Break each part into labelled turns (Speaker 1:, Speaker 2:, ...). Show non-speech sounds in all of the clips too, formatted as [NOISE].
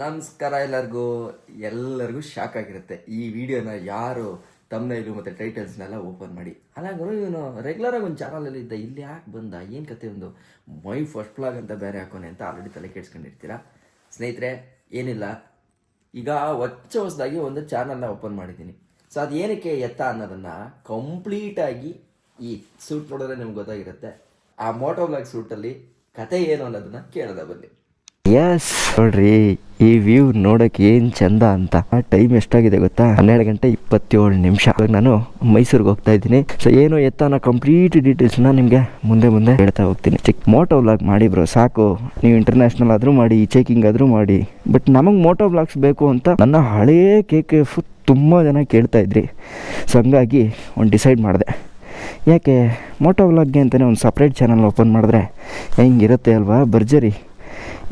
Speaker 1: ನಮಸ್ಕಾರ ಎಲ್ಲರಿಗೂ ಎಲ್ಲರಿಗೂ ಶಾಕ್ ಆಗಿರುತ್ತೆ. ಈ ವಿಡಿಯೋನ ಯಾರು ತಮ್ಮನೈಲು ಮತ್ತು ಟೈಟಲ್ಸ್ನೆಲ್ಲ ಓಪನ್ ಮಾಡಿ. ಅಲ್ಲ ಗುರು ಇವನು ರೆಗ್ಯುಲರಾಗಿ ಒಂದು ಚಾನಲಲ್ಲಿ ಇದ್ದ, ಇಲ್ಲಿ ಯಾಕೆ ಬಂದ, ಏನು ಕತೆ ಒಂದು, ಮೈ ಫಸ್ಟ್ ಬ್ಲಾಗ್ ಅಂತ ಬೇರೆ ಹಾಕೋನೆ ಅಂತ ಆಲ್ರೆಡಿ ತಲೆ ಕೆಡ್ಸ್ಕೊಂಡಿರ್ತೀರ? ಸ್ನೇಹಿತರೆ, ಏನಿಲ್ಲ. ಈಗ ಹೊಚ್ಚ ಹೊಸದಾಗಿ ಒಂದು ಚಾನಲ್ನ ಓಪನ್ ಮಾಡಿದ್ದೀನಿ. ಸೊ ಅದು ಏನಕ್ಕೆ ಎತ್ತ ಅನ್ನೋದನ್ನು ಕಂಪ್ಲೀಟಾಗಿ ಈ ಸೂಟ್ ನೋಡಿದ್ರೆ ನಿಮ್ಗೆ ಗೊತ್ತಾಗಿರುತ್ತೆ. ಆ ಮೋಟೋ ಬ್ಲಾಗ್ ಸೂಟಲ್ಲಿ ಕತೆ ಏನು ಅನ್ನೋದನ್ನ ಕೇಳೋದ ಬನ್ನಿ.
Speaker 2: ಎಸ್ ನೋಡ್ರಿ. ಈ ವ್ಯೂ ನೋಡಕ್ಕೆ ಏನ್ ಚಂದ ಅಂತ. ಟೈಮ್ ಎಷ್ಟಾಗಿದೆ ಗೊತ್ತಾ? ಹನ್ನೆರಡು ಗಂಟೆ ಇಪ್ಪತ್ತೇಳು ನಿಮಿಷ. ಇವಾಗ ನಾನು ಮೈಸೂರಿಗೆ ಹೋಗ್ತಾ ಇದ್ದೀನಿ. ಸೊ ಏನು ಎತ್ತ ಕಂಪ್ಲೀಟ್ ಡೀಟೇಲ್ಸ್ನ ನಿಮಗೆ ಮುಂದೆ ಮುಂದೆ ಹೇಳ್ತಾ ಹೋಗ್ತೀನಿ. ಚಿಕ್ ಮೋಟೋ ವ್ಲಾಗ್ ಮಾಡಿ ಬ್ರೋ ಸಾಕು. ನೀವು ಇಂಟರ್ನ್ಯಾಷನಲ್ ಆದರೂ ಮಾಡಿ ಚೆಕಿಂಗ್ ಆದರೂ ಮಾಡಿ. ಬಟ್ ನಮಗೆ ಮೋಟೋ ವ್ಲಾಗ್ಸ್ ಬೇಕು ಅಂತ ನನ್ನ ಹಳೇ ಕೇಕ್ ತುಂಬ ಜನ ಕೇಳ್ತಾ ಇದ್ರಿ. ಸೊ ಹಂಗಾಗಿ ಒಂದು ಡಿಸೈಡ್ ಮಾಡಿದೆ. ಯಾಕೆ? ಮೋಟೋ ವ್ಲಾಗ್ಗೆ ಅಂತಲೇ ಒಂದು ಸಪ್ರೇಟ್ ಚಾನಲ್ ಓಪನ್ ಮಾಡಿದ್ರೆ ಹೆಂಗಿರುತ್ತೆ ಅಲ್ವಾ? ಭರ್ಜರಿ.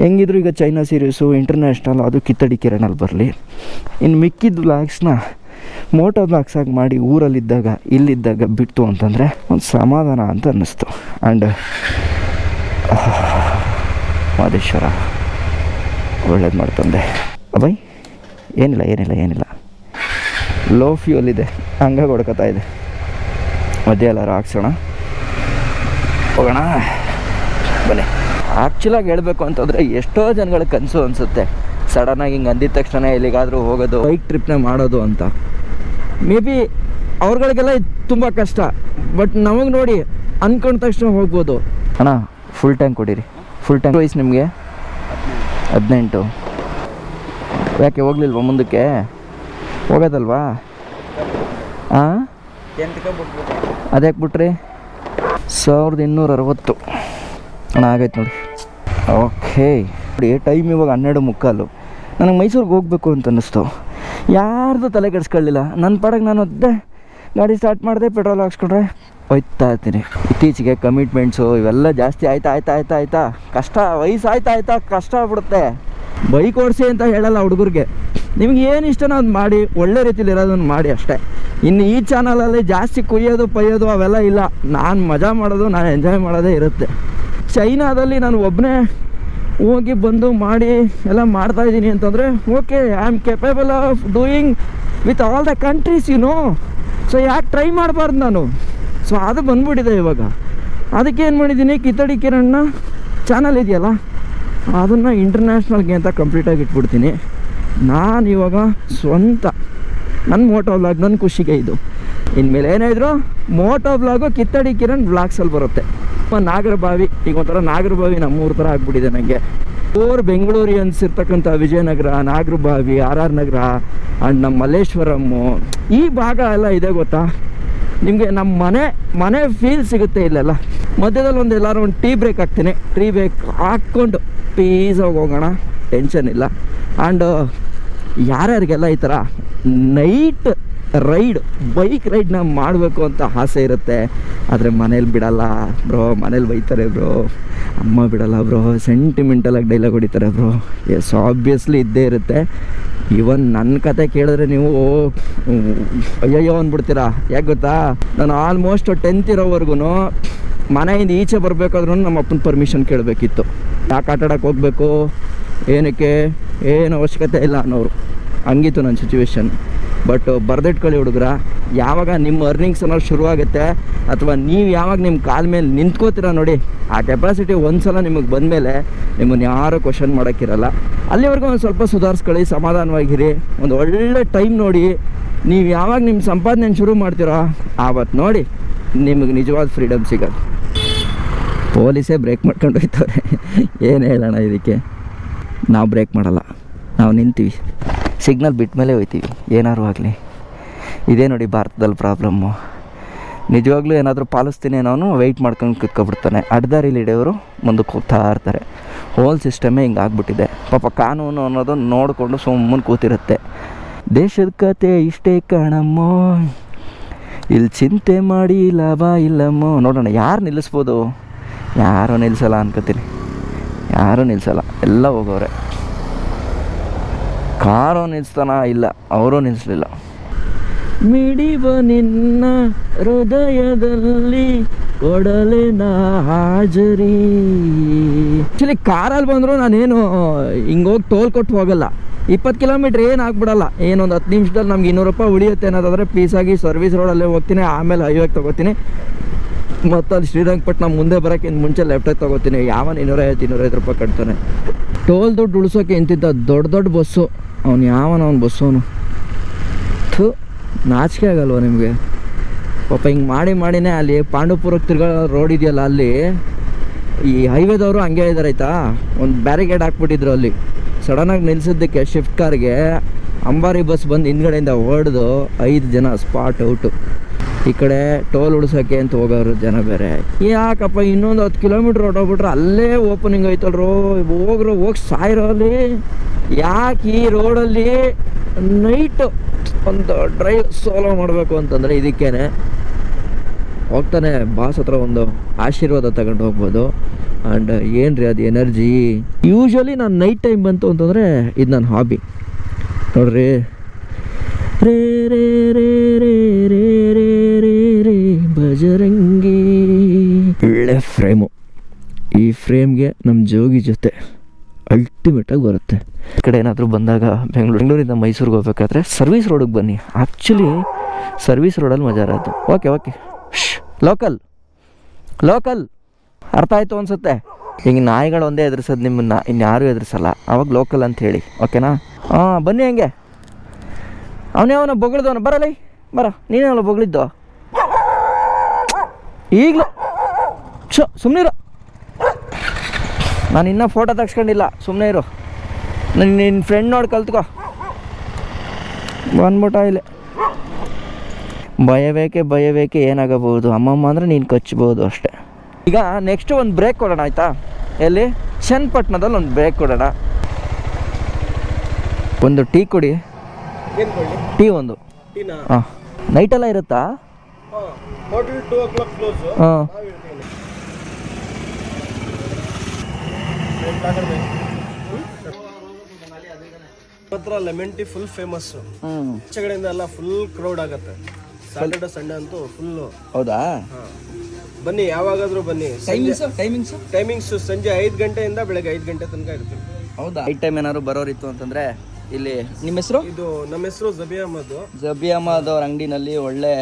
Speaker 2: ಹೆಂಗಿದ್ರು ಈಗ ಚೈನಾ ಸೀರೀಸು ಇಂಟರ್ನ್ಯಾಷನಲ್ ಅದು ಕಿತ್ತಡಿ ಕಿರಣಲ್ಲಿ ಬರಲಿ. ಇನ್ನು ಮಿಕ್ಕಿದ ವ್ಲಾಗ್ಸ್ನ ಮೋಟೋ ಬ್ಲಾಗ್ಸಾಗಿ ಮಾಡಿ ಊರಲ್ಲಿದ್ದಾಗ, ಇಲ್ಲಿದ್ದಾಗ ಬಿಟ್ಟು ಅಂತಂದರೆ ಒಂದು ಸಮಾಧಾನ ಅಂತ ಅನ್ನಿಸ್ತು. ಆ್ಯಂಡ್ ಮಾದೇಶ್ವರ ಒಳ್ಳೇದು ಮಾಡ್ತಂದೆ ಅಬೈ ಏನಿಲ್ಲ ಏನಿಲ್ಲ ಏನಿಲ್ಲ. ಲೋ ಫ್ಯೂಲ್ ಇದೆ ಹಂಗಾಗಿ ಹೊಡ್ಕೊತಾ ಇದೆ. ಮಧ್ಯ ಎಲ್ಲರೂ ಹಾಕ್ಸೋಣ ಹೋಗೋಣ, ಬನ್ನಿ. ಆ್ಯಕ್ಚುಲಾಗಿ ಹೇಳಬೇಕು ಅಂತಂದರೆ ಎಷ್ಟೋ ಜನಗಳ ಕನಸು ಅನಿಸುತ್ತೆ. ಸಡನ್ನಾಗಿ ಹಿಂಗೆ ಅಂದಿದ ತಕ್ಷಣ ಎಲ್ಲಿಗಾದರೂ ಹೋಗೋದು ಬೈಕ್ ಟ್ರಿಪ್ನ ಮಾಡೋದು ಅಂತ. ಮೇ ಬಿ ಅವ್ರಗಳಿಗೆಲ್ಲ ತುಂಬ ಕಷ್ಟ. ಬಟ್ ನಮಗೆ ನೋಡಿ ಅಂದ್ಕೊಂಡ ತಕ್ಷಣ ಹೋಗ್ಬೋದು. ಅಣ್ಣ ಫುಲ್ ಟ್ಯಾಂಕ್ ಕೊಡಿರಿ. ಫುಲ್ ಟ್ಯಾಂಕ್ ವಯಸ್ಸು ನಿಮಗೆ? ಹದಿನೆಂಟು. ಯಾಕೆ ಹೋಗ್ಲಿಲ್ವಾ ಮುಂದಕ್ಕೆ? ಹೋಗೋದಲ್ವಾ? ಹಾಂ ಅದ್ಯಾಕೆ ಬಿಟ್ರಿ? ಸಾವಿರದ ಇನ್ನೂರ ಅರವತ್ತು. ಅಣ್ಣ, ಆಗೈತೆ ನೋಡಿ. ಓಕೆ ನೋಡಿ ಟೈಮ್ ಇವಾಗ ಹನ್ನೆರಡು ಮುಕ್ಕಾಲು. ನನಗೆ ಮೈಸೂರಿಗೆ ಹೋಗಬೇಕು ಅಂತ ಅನ್ನಿಸ್ತು. ಯಾರ್ದು ತಲೆ ಕೆಡಿಸ್ಕೊಳ್ಳಿಲ್ಲ ನನ್ನ ಪಾಡಕ್ಕೆ ನಾನು ಒದ್ದೆ ಗಾಡಿ ಸ್ಟಾರ್ಟ್ ಮಾಡಿದೆ ಪೆಟ್ರೋಲ್ ಹಾಕ್ಸ್ಕೊಂಡ್ರೆ ಹೋಯ್ತಾ ಇರ್ತೀನಿ. ಇತ್ತೀಚೆಗೆ ಕಮಿಟ್ಮೆಂಟ್ಸು ಇವೆಲ್ಲ ಜಾಸ್ತಿ ಆಯ್ತಾ ಆಯ್ತಾ ಆಯ್ತಾ ಆಯ್ತಾ. ಕಷ್ಟ ವಯಸ್ಸು ಆಯ್ತಾ. ಆಯ್ತಾ ಕಷ್ಟ ಆಗ್ಬಿಡುತ್ತೆ. ಬೈಕ್ ಓಡಿಸಿ ಅಂತ ಹೇಳಲ್ಲ ಹುಡುಗರಿಗೆ. ನಿಮ್ಗೆ ಏನು ಇಷ್ಟನೋ ಅದು ಮಾಡಿ, ಒಳ್ಳೆ ರೀತಿಲಿ ಇರೋದನ್ನು ಮಾಡಿ ಅಷ್ಟೇ. ಇನ್ನು ಈ ಚಾನಲಲ್ಲಿ ಜಾಸ್ತಿ ಕುಯ್ಯೋದು ಪೈಯೋದು ಅವೆಲ್ಲ ಇಲ್ಲ. ನಾನು ಮಜಾ ಮಾಡೋದು, ನಾನು ಎಂಜಾಯ್ ಮಾಡೋದೇ ಇರುತ್ತೆ. ಚೈನಾದಲ್ಲಿ ನಾನು ಒಬ್ಬನೇ ಹೋಗಿ ಬಂದು ಮಾಡಿ ಎಲ್ಲ ಮಾಡ್ತಾ ಇದ್ದೀನಿ ಅಂತಂದರೆ okay I am capable of doing with all the countries you so ಯಾಕೆ ಟ್ರೈ ಮಾಡಬಾರ್ದು ನಾನು? ಸೊ ಅದು ಬಂದ್ಬಿಟ್ಟಿದೆ ಇವಾಗ. ಅದಕ್ಕೆ ಏನು ಮಾಡಿದ್ದೀನಿ? ಕಿತ್ತಡಿ ಕಿರಣ್ಣ ಚಾನಲ್ ಇದೆಯಲ್ಲ, ಅದನ್ನು ಇಂಟರ್ನ್ಯಾಷನಲ್ಗೆ ಅಂತ ಕಂಪ್ಲೀಟಾಗಿ ಇಟ್ಬಿಡ್ತೀನಿ. ನಾನು ಇವಾಗ ಸ್ವಂತ ನನ್ನ ಮೋಟೋ ವ್ಲಾಗ್ ನನ್ನ ಖುಷಿಗೆ ಇದು. ಇನ್ಮೇಲೆ ಏನೇ ಇದ್ರು ಮೋಟೋ ವ್ಲಾಗು ಕಿತ್ತಡಿ ಕಿರಣ್ ವ್ಲಾಗ್ಸಲ್ಲಿ ಬರುತ್ತೆ. ನಾಗರಬಾವಿ ಈಗ ಒಂಥರ ನಾಗರಬಾವಿ ನಮ್ಮೂರ ಥರ ಆಗ್ಬಿಟ್ಟಿದೆ ನನಗೆ ಓರ್ ಬೆಂಗಳೂರಿಯನ್ಸ್ ಇರ್ತಕ್ಕಂಥ Vijayanagar Nagarbhavi R R Nagar and ನಮ್ಮ ಮಲ್ಲೇಶ್ವರಮ್ಮು ಈ ಭಾಗ ಎಲ್ಲ ಇದೆ ಗೊತ್ತಾ? ನಿಮಗೆ ನಮ್ಮ ಮನೆ ಮನೆ ಫೀಲ್ ಸಿಗುತ್ತೆ ಇಲ್ಲೆಲ್ಲ. ಮಧ್ಯದಲ್ಲಿ ಒಂದು ಎಲ್ಲರೂ ಒಂದು ಟೀ ಬ್ರೇಕ್ ಹಾಕ್ತೀನಿ. ಟೀ ಬ್ರೇಕ್ ಹಾಕ್ಕೊಂಡು ಪೀಸಾಗಿ ಹೋಗೋಣ. ಟೆನ್ಷನ್ ಇಲ್ಲ. ಆ್ಯಂಡ್ ಯಾರ್ಯಾರಿಗೆಲ್ಲ ಈ ಥರ ನೈಟ್ ರೈಡ್, ಬೈಕ್ ರೈಡ್ನ ಮಾಡಬೇಕು ಅಂತ ಆಸೆ ಇರುತ್ತೆ. ಆದರೆ ಮನೇಲಿ ಬಿಡಲ್ಲ ಬ್ರೋ, ಮನೇಲಿ ಬೈತಾರೆ ಬ್ರೋ. ಅಮ್ಮ ಬಿಡಲ್ಲ ಬ್ರೋ ಸೆಂಟಿಮೆಂಟಲಾಗಿ ಡೈಲಾಗ್ ಹೊಡಿತಾರೆ ಬ್ರೋ. ಎಸ್ ಆಬ್ವಿಯಸ್ಲಿ ಇದ್ದೇ ಇರುತ್ತೆ. ಇವನ್ ನನ್ನ ಕತೆ ಕೇಳಿದ್ರೆ ನೀವು, ಅಯ್ಯಯ್ಯೋ ಅಂದ್ಬಿಡ್ತೀರಾ? ಯಾಕೆ ಗೊತ್ತಾ? ನಾನು ಆಲ್ಮೋಸ್ಟ್ ಟೆಂತ್ ಇರೋವರೆಗೂ ಮನೆಯಿಂದ ಈಚೆ ಬರಬೇಕಾದ್ರೂ ನಮ್ಮ ಅಪ್ಪನ ಪರ್ಮಿಷನ್ ಕೇಳಬೇಕಿತ್ತು. ಯಾಕೆ ಆಟ ಆಡೋಕೆ ಹೋಗಬೇಕು? ಏನಕ್ಕೆ? ಏನು ಅವಶ್ಯಕತೆ ಇಲ್ಲ ಅನ್ನೋರು. ಹಂಗಿತ್ತು ನನ್ನ ಸಿಚುವೇಶನ್ ಬಟ್ ಬರ್ದಿಟ್ಕೊಳ್ಳಿ ಹುಡುಗ್ರ. ಯಾವಾಗ ನಿಮ್ಮ ಅರ್ನಿಂಗ್ಸ್ ಅನ್ನೋದು ಶುರುವಾಗುತ್ತೆ, ಅಥವಾ ನೀವು ಯಾವಾಗ ನಿಮ್ಮ ಕಾಲ ಮೇಲೆ ನಿಂತ್ಕೋತೀರ ನೋಡಿ, ಆ ಕೆಪಾಸಿಟಿ ಒಂದು ಸಲ ನಿಮಗೆ ಬಂದಮೇಲೆ ನಿಮ್ಮನ್ನು ಯಾರೂ ಕ್ವಶನ್ ಮಾಡೋಕ್ಕಿರಲ್ಲ. ಅಲ್ಲಿವರೆಗೂ ಒಂದು ಸ್ವಲ್ಪ ಸುಧಾರಿಸ್ಕೊಳ್ಳಿ, ಸಮಾಧಾನವಾಗಿರಿ. ಒಂದು ಒಳ್ಳೆ ಟೈಮ್ ನೋಡಿ. ನೀವು ಯಾವಾಗ ನಿಮ್ಮ ಸಂಪಾದನೆ ಶುರು ಮಾಡ್ತೀರೋ ಆವತ್ತು ನೋಡಿ ನಿಮಗೆ ನಿಜವಾದ ಫ್ರೀಡಮ್ ಸಿಗೋದು ಪೊಲೀಸೇ ಬ್ರೇಕ್ ಮಾಡ್ಕೊಂಡು ಹೋಗ್ತವ್ರೆ ಏನು ಹೇಳೋಣ ಇದಕ್ಕೆ? ನಾವು ಬ್ರೇಕ್ ಮಾಡಲ್ಲ. ನಾವು ನಿಂತೀವಿ. ಸಿಗ್ನಲ್ ಬಿಟ್ಟ ಮೇಲೆ ಹೋಯ್ತೀವಿ. ಏನಾದ್ರು ಆಗಲಿ. ಇದೇ ನೋಡಿ ಭಾರತದಲ್ಲಿ ಪ್ರಾಬ್ಲಮ್ಮು ನಿಜವಾಗ್ಲೂ ಏನಾದರೂ ಪಾಲಿಸ್ತೀನಿ ಅನ್ನೋನು ವೆಯ್ಟ್ ಮಾಡ್ಕೊಂಡು ಕಿತ್ಕೊಬಿಡ್ತಾನೆ. ಅಡ್ದಾರಿಲಿ ಹಿಡಿಯೋರು ಮುಂದಕ್ಕೆ ಹೋಗ್ತಾ ಇರ್ತಾರೆ. ಹೋಲ್ ಸಿಸ್ಟಮೇ ಹಿಂಗೆ ಆಗ್ಬಿಟ್ಟಿದೆ. ಪಾಪ ಕಾನೂನು ಅನ್ನೋದನ್ನು ನೋಡಿಕೊಂಡು ಸುಮ್ಮನೆ ಕೂತಿರುತ್ತೆ. ದೇಶದ ಕತೆ ಇಷ್ಟೇ ಕಾಣಮ್ಮೋ. ಇಲ್ಲಿ ಚಿಂತೆ ಮಾಡಿ ಲಾಭ ಇಲ್ಲಮ್ಮೋ. ನೋಡೋಣ, ಯಾರು ನಿಲ್ಲಿಸ್ಬೋದು? ಯಾರೂ ನಿಲ್ಲಿಸಲ್ಲ ಅನ್ಕೋತೀನಿ. ಯಾರೂ ನಿಲ್ಲಿಸಲ್ಲ ಎಲ್ಲ ಹೋಗೋರೆ. ಕಾರು ನಿಲ್ಸ್ತಾನ ಇಲ್ಲ, ಅವರು ನಿಲ್ಲಿಸ್ಲಿಲ್ಲ ಮಿಡಿವ ನಿನ್ನ ಹೃದಯದಲ್ಲಿ ಕೊಡಲಿನ ಹಾಜರಿ. ಆ್ಯಕ್ಚುಲಿ ಕಾರಲ್ಲಿ ಬಂದರೂ ನಾನೇನು ಹಿಂಗೋಗಿ ಹೋಗಿ ಟೋಲ್ ಕೊಟ್ಟು ಹೋಗಲ್ಲ. ಇಪ್ಪತ್ತು ಕಿಲೋಮೀಟ್ರ್ ಏನು ಆಗ್ಬಿಡಲ್ಲ. ಏನೊಂದು ಹತ್ತು ನಿಮಿಷದಲ್ಲಿ ನಮ್ಗೆ ಇನ್ನೂರು ರೂಪಾಯಿ ಉಳಿಯುತ್ತೆ ಅನ್ನೋದಾದರೆ ಪೀಸಾಗಿ ಸರ್ವಿಸ್ ರೋಡಲ್ಲೇ ಹೋಗ್ತೀನಿ, ಆಮೇಲೆ ಹೈವೇಗೆ ತೊಗೋತೀನಿ. ಮತ್ತು ಅಲ್ಲಿ ಶ್ರೀರಂಗಪಟ್ಟಣ ಮುಂದೆ ಬರೋಕ್ಕಿಂತ ಮುಂಚೆ ಲೆಫ್ಟಾಗಿ ತೊಗೋತೀನಿ. ಯಾವನ ಇನ್ನೂರೈವತ್ತು ಇನ್ನೂರೈವತ್ತು ರೂಪಾಯಿ ಕಟ್ತಾನೆ. ಟೋಲ್ ದುಡ್ಡು ಉಳಿಸೋಕೆ ಇಂತಿದ್ದ ದೊಡ್ಡ ದೊಡ್ಡ ಬಸ್ಸು ಅವ್ನು ಯಾವನ ಅವ್ನ ಬಸ್ಸು ಅವನು? ಥು, ನಾಚಿಕೆ ಆಗಲ್ವ ನಿಮಗೆ? ಪಾಪ ಹಿಂಗೆ ಮಾಡಿ ಮಾಡಿನೇ ಅಲ್ಲಿ ಪಾಂಡುಪುರಕ್ಕೆ ತಿರ್ಗೋ ರೋಡ್ ಇದೆಯಲ್ಲ ಅಲ್ಲಿ, ಈ ಹೈವೇದವರು ಹಂಗೆ ಇದ್ದಾರೆ ಆಯ್ತಾ? ಒಂದು ಬ್ಯಾರಿಗೇಡ್ ಹಾಕ್ಬಿಟ್ಟಿದ್ರು ಅಲ್ಲಿ. ಸಡನ್ನಾಗಿ ನಿಲ್ಸಿದ್ದಕ್ಕೆ ಶಿಫ್ಟ್ ಕಾರ್ಗೆ ಅಂಬಾರಿ ಬಸ್ ಬಂದು ಹಿಂದ್ಗಡೆಯಿಂದ ಹೊಡೆದು ಐದು ಜನ ಸ್ಪಾಟ್ ಔಟು ಈ ಕಡೆ ಟೋಲ್ ಉಳ್ಸೋಕ್ಕೆ ಅಂತ ಹೋಗೋರು ಜನ ಬೇರೆ. ಯಾಕಪ್ಪ, ಇನ್ನೊಂದು ಹತ್ತು ಕಿಲೋಮೀಟ್ರ್ ಹೊಟ್ಟೋಗ್ಬಿಟ್ರೆ ಅಲ್ಲೇ ಓಪನಿಂಗ್ ಐತಲ್ರೋ? ಹೋಗ್ರು, ಹೋಗಿ ಸಾಯಿರೋಲಿ ಯಾಕೆ ಈ ರೋಡಲ್ಲಿ ನೈಟು ಒಂದು ಡ್ರೈವ್ ಸೋಲೋ ಮಾಡಬೇಕು ಅಂತಂದರೆ ಇದಕ್ಕೇನೆ. ಹೋಗ್ತಾನೆ ಬಾಸ್ ಹತ್ರ ಒಂದು ಆಶೀರ್ವಾದ ತಗೊಂಡು ಹೋಗ್ಬೋದು. ಆ್ಯಂಡ್ ಏನು ರೀ ಅದು ಎನರ್ಜಿ ಯೂಶ್ವಲಿ ನಾನು ನೈಟ್ ಟೈಮ್ ಬಂತು ಅಂತಂದರೆ ಇದು ನನ್ನ ಹಾಬಿ ನೋಡ್ರಿ. ರೇ ರೇ ರೇ ರೇ ರೇ ರೇ ರೇ ರೇ, ಬಜರಂಗಿ. ಒಳ್ಳೆ ಫ್ರೇಮು ಈ ಫ್ರೇಮ್ಗೆ ನಮ್ಮ ಜೋಗಿ ಜೊತೆ ಅಲ್ಟಿಮೇಟಾಗಿ ಬರುತ್ತೆ. ಈ ಕಡೆ ಏನಾದರೂ ಬಂದಾಗ ಬೆಂಗಳೂರು, ಬೆಂಗಳೂರಿಂದ ಮೈಸೂರಿಗೆ ಹೋಗ್ಬೇಕಾದ್ರೆ ಸರ್ವಿಸ್ ರೋಡಿಗೆ ಬನ್ನಿ. ಆ್ಯಕ್ಚುಲಿ ಸರ್ವಿಸ್ ರೋಡಲ್ಲಿ ಮಜಾ ಇರೋದು. ಓಕೆ ಓಕೆ ಲೋಕಲ್ ಲೋಕಲ್ ಅರ್ಥ ಆಯಿತು ಅನಿಸುತ್ತೆ. ಈಗ ನಾಯಿಗಳು ಒಂದೇ ಎದುರಿಸೋದು ನಿಮ್ಮನ್ನ ಇನ್ಯಾರೂ ಎದುರಿಸಲ್ಲ. ಅವಾಗ ಲೋಕಲ್ ಅಂತ ಹೇಳಿ. ಓಕೆನಾ ಹಾಂ, ಬನ್ನಿ ಹಂಗೆ. ಅವನೇ ಅವನ ಬೊಗಳಿದವನು ಬರಲಿ, ಬರ ನೀನೇನಲ್ಲ ಬೊಗಳಿದ್ದೋ? ಈಗಲೂ ಛ ಸುಮ್ಮನಿರು ನಾನು ಇನ್ನೂ ಫೋಟೋ ತೆಗ್ಸ್ಕೊಂಡಿಲ್ಲ ಸುಮ್ಮನೆ ಇರು. ನನ್ನ ನಿನ್ನ ಫ್ರೆಂಡ್ ನೋಡಿ ಕಲ್ತ್ಕೋ. ಬಂದ್ಬಿಟ್ಟ ಇಲ್ಲಿ. ಭಯಬೇಕೆ ಭಯಬೇಕೆ ಏನಾಗಬಹುದು? ಅಮ್ಮಮ್ಮ ಅಂದರೆ ನೀನು ಕಚ್ಚಬಹುದು ಅಷ್ಟೇ. ಈಗ ನೆಕ್ಸ್ಟ್ ಒಂದು ಬ್ರೇಕ್ ಕೊಡೋಣ, ಆಯಿತಾ? ಎಲ್ಲಿ? ಚನ್ನಪಟ್ಟಣದಲ್ಲಿ ಒಂದು ಬ್ರೇಕ್ ಕೊಡೋಣ. ಒಂದು ಟೀ ಕೊಡಿ.
Speaker 3: ಏನು ಕೊಳ್ಳಿ
Speaker 2: ಟೀ ಒಂದು.
Speaker 3: ಟೀನಾ
Speaker 2: ಹಾಂ. ನೈಟೆಲ್ಲ ಇರುತ್ತಾ?
Speaker 3: ಹಾಂ hotel two o'clock close
Speaker 2: ಹಾಂ.
Speaker 3: ನಾವು ಹತ್ರ ಲೆಮನ್ ಟೀ ಫುಲ್ ಫೇಮಸ್ಸು
Speaker 2: ಹ್ಞೂ
Speaker 3: ಆಚೆಗಡೆಯಿಂದ ಎಲ್ಲ ಫುಲ್ ಕ್ರೌಡ್ ಆಗುತ್ತೆ. ಸ್ಯಾಟರ್ಡೆ ಸಂಡೇ ಅಂತೂ ಫುಲ್
Speaker 2: ಹೌದಾ?
Speaker 3: ಬನ್ನಿ ಯಾವಾಗಾದ್ರೂ ಬನ್ನಿ.
Speaker 2: ಟೈಮಿಂಗ್ಸ್
Speaker 3: ಟೈಮಿಂಗ್ಸ್ ಸಂಜೆ ಐದು ಗಂಟೆಯಿಂದ ಬೆಳಗ್ಗೆ ಐದು ಗಂಟೆ ತನಕ ಇರ್ತೀವಿ.
Speaker 2: ಹೌದಾ? ಐದು ಟೈಮ್ ಏನಾದ್ರು ಬರೋರಿತ್ತು ಅಂತಂದರೆ ಇಲ್ಲಿ ನಿಮ್ಮ ಹೆಸರು?
Speaker 3: ಇದು ನಮ್ಮ ಹೆಸರು ಜಬಿ ಅಹಮದ್.
Speaker 2: ಜಬಿ ಅಹಮದ್ ಅವ್ರ ಅಂಗಡಿನಲ್ಲಿ ಒಳ್ಳೆ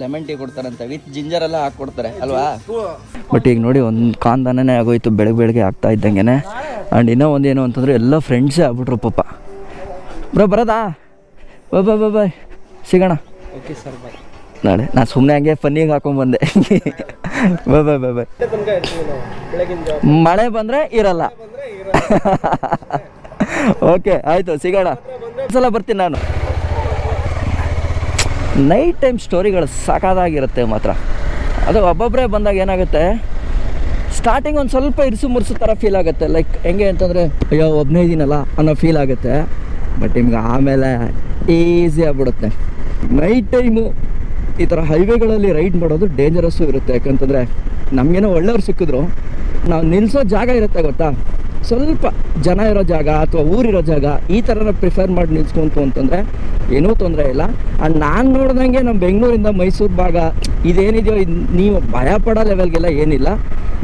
Speaker 2: ಲೆಮನ್ ಟೀ ಕೊಡ್ತಾರಂತೆ ವಿತ್ ಜಿಂಜರ್ ಎಲ್ಲ ಹಾಕ್ಕೊಡ್ತಾರೆ ಅಲ್ವಾ? ಬಟ್ ಈಗ ನೋಡಿ ಒಂದು ಕಾಂದಾನೇ ಆಗೋಯ್ತು ಬೆಳಗ್ಗೆ ಬೆಳಗ್ಗೆ ಆಗ್ತಾ ಇದ್ದಂಗೆನೆ. ಆ್ಯಂಡ್ ಇನ್ನೂ ಒಂದೇನು ಅಂತಂದ್ರೆ ಎಲ್ಲ ಫ್ರೆಂಡ್ಸೇ ಆಗ್ಬಿಟ್ರು ಪಾಪ. ಬ್ರೋ ಬರೋದಾ? ಬಾ ಬಾ ಬಾಯ್ ಬಾಯ್ ಸಿಗೋಣ.
Speaker 3: ಓಕೆ ಸರ್ ಬಾಯ್
Speaker 2: ನಾಳೆ ನಾನು ಸುಮ್ಮನೆ ಹಂಗೆ ಫನ್ನಿಗೆ ಹಾಕೊಂಡ್ಬಂದೆ. ಬಾ ಬಾಯ್ ಬಾಯ್ ಬಾಯ್ ಮಳೆ ಬಂದರೆ ಇರಲ್ಲ. [LAUGHS] ಓಕೆ, ಆಯಿತು, ಸಿಗೋಣ. ಸಲ ಬರ್ತೀನಿ ನಾನು. ನೈಟ್ ಟೈಮ್ ಸ್ಟೋರಿಗಳು ಸಾಕಾದಾಗಿರುತ್ತೆ ಮಾತ್ರ. ಅದು ಒಬ್ಬೊಬ್ಬರೇ ಬಂದಾಗ ಏನಾಗುತ್ತೆ? ಸ್ಟಾರ್ಟಿಂಗ್ ಒಂದು ಸ್ವಲ್ಪ ಇರಿಸು ಮುರುಸು ಥರ ಫೀಲ್ ಆಗುತ್ತೆ. ಲೈಕ್ ಹೆಂಗೆ ಅಂತಂದರೆ, ಅಯ್ಯೋ ಒಬ್ಬನೇ ಇದ್ದೀನಲ್ಲ ಅನ್ನೋ ಫೀಲ್ ಆಗುತ್ತೆ. ಬಟ್ ನಿಮ್ಗೆ ಆಮೇಲೆ ಈಸಿ ಆಗ್ಬಿಡುತ್ತೆ. ನೈಟ್ ಟೈಮು ಈ ಥರ ಹೈವೇಗಳಲ್ಲಿ ರೈಡ್ ಮಾಡೋದು ಡೇಂಜರಸ್ಸು ಇರುತ್ತೆ. ಯಾಕಂತಂದರೆ, ನಮಗೇನೋ ಒಳ್ಳೆಯವ್ರು ಸಿಕ್ಕಿದ್ರು. ನಾವು ನಿಲ್ಲಿಸೋ ಜಾಗ ಇರುತ್ತೆ, ಗೊತ್ತಾ? ಸ್ವಲ್ಪ ಜನ ಇರೋ ಜಾಗ ಅಥವಾ ಊರಿರೋ ಜಾಗ ಈ ಥರ ಪ್ರಿಫರ್ ಮಾಡಿ ನಿಲ್ಸ್ಕೊಂತು ಅಂತಂದರೆ ಏನೂ ತೊಂದರೆ ಇಲ್ಲ. ಆ್ಯಂಡ್ ನಾನು ನೋಡ್ದಂಗೆ ನಮ್ಮ ಬೆಂಗಳೂರಿಂದ ಮೈಸೂರು ಭಾಗ ಇದೇನಿದೆಯೋ ಇದು ನೀವು ಭಯ ಪಡೋ ಲೆವೆಲ್ಗೆಲ್ಲ ಏನಿಲ್ಲ.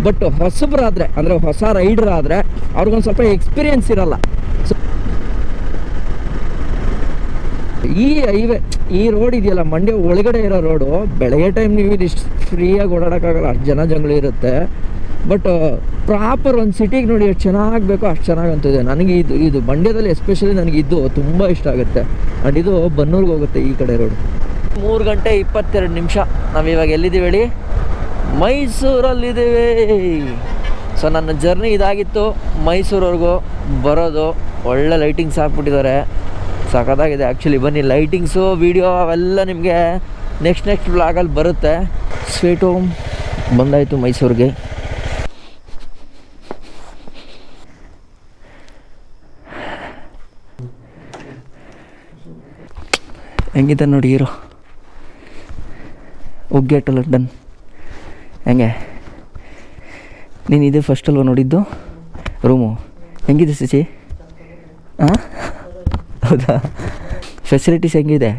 Speaker 2: ಬಟ್ ಹೊಸಬ್ರಾದರೆ, ಅಂದರೆ ಹೊಸ ರೈಡರ್ ಆದರೆ ಅವ್ರಿಗೊಂದು ಸ್ವಲ್ಪ ಎಕ್ಸ್ಪೀರಿಯನ್ಸ್ ಇರಲ್ಲ. ಈ ಹೈವೇ ಈ ರೋಡ್ ಇದೆಯಲ್ಲ, ಮಂಡ್ಯ ಒಳಗಡೆ ಇರೋ ರೋಡು ಬೆಳಗ್ಗೆ ಟೈಮ್ ನೀವು ಇದಿಷ್ಟು ಫ್ರೀಯಾಗಿ ಓಡಾಡೋಕ್ಕಾಗಲ್ಲ. ಅಷ್ಟು ಜನ ಜಂಗಳು ಇರುತ್ತೆ. ಬಟ್ ಪ್ರಾಪರ್ ಒಂದು ಸಿಟಿಗೆ ನೋಡಿ ಎಷ್ಟು ಚೆನ್ನಾಗಿ ಬೇಕೋ ಅಷ್ಟು ಚೆನ್ನಾಗಿ ಅಂತಿದೆ. ನನಗೆ ಇದು ಇದು ಮಂಡ್ಯದಲ್ಲಿ ಎಸ್ಪೆಷಲಿ ನನಗೆ ಇದು ತುಂಬ ಇಷ್ಟ ಆಗುತ್ತೆ. ಆ್ಯಂಡ್ ಇದು ಬನ್ನೂರಿಗೆ ಹೋಗುತ್ತೆ ಈ ಕಡೆ ರೋಡ್ ಮೂರು ಗಂಟೆ ಇಪ್ಪತ್ತೆರಡು ನಿಮಿಷ. ನಾವಿವಾಗ ಎಲ್ಲಿದ್ದೀವಿ ಹೇಳಿ? ಮೈಸೂರಲ್ಲಿದ್ದೀವಿ. ಸೊ ನನ್ನ ಜರ್ನಿ ಇದಾಗಿತ್ತು. ಮೈಸೂರವರೆಗೂ ಬರೋದು. ಒಳ್ಳೆ ಲೈಟಿಂಗ್ಸ್ ಹಾಕ್ಬಿಟ್ಟಿದ್ದಾರೆ. ಸಖತ್ತಾಗಿದೆ. ಆ್ಯಕ್ಚುಲಿ ಬನ್ನಿ ಲೈಟಿಂಗ್ಸು ವೀಡಿಯೋ ಅವೆಲ್ಲ ನಿಮಗೆ ನೆಕ್ಸ್ಟ್ ನೆಕ್ಸ್ಟ್ ಬ್ಲಾಗಲ್ಲಿ ಬರುತ್ತೆ. ಸ್ವೀಟ್ ಹೋಮ್ ಬಂದಾಯಿತು ಮೈಸೂರಿಗೆ. ಹೆಂಗಿದೆ ನೋಡಿ ಹೀರೋ? ಉಗ್ಗೇಟು ಲಂಡನ್ ಹೆಂಗೆ? ನೀನು ಇದೇ ಫಸ್ಟ್ ನೋಡಿದ್ದು? ರೂಮು. ಹೆಂಗಿದೆ ಸಿಚಿ ಹಾಂ ಹೌದಾ? ಫೆಸಿಲಿಟೀಸ್ ಹೆಂಗಿದೆ?